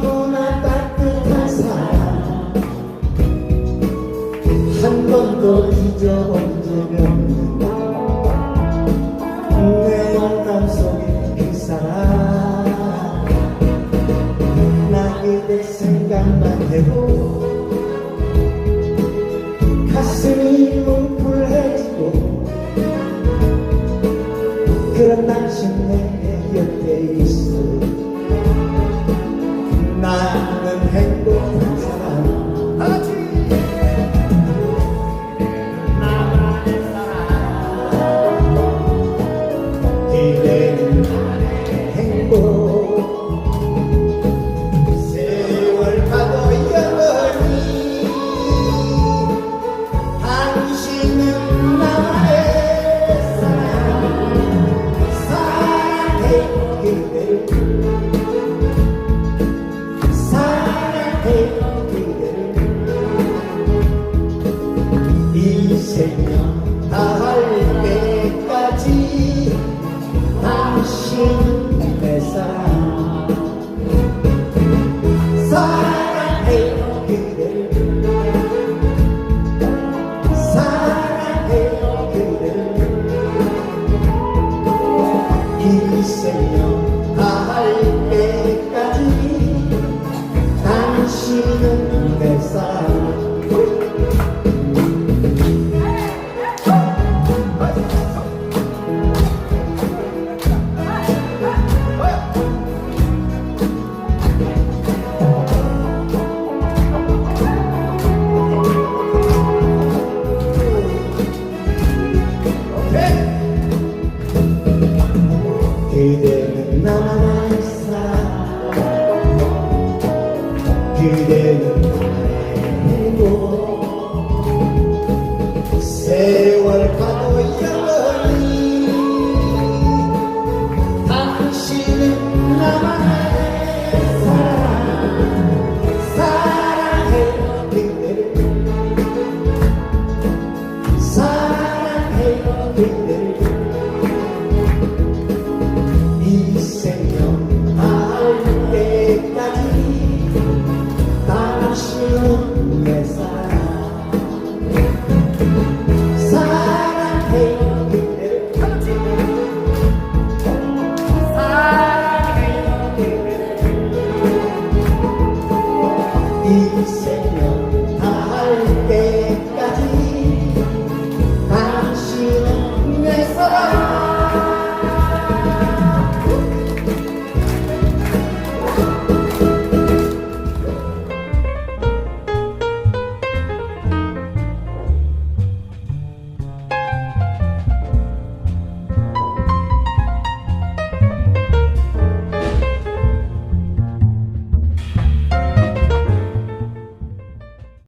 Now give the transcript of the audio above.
너무나 따뜻한 사랑. 한 번도 잊어본 적 없는 내 영감 속에 그 사랑. 나 그대 생각만 해도 가슴이 뭉클해지고 그런 당신 내 곁에 있어 그대는 나만의 사랑 그대는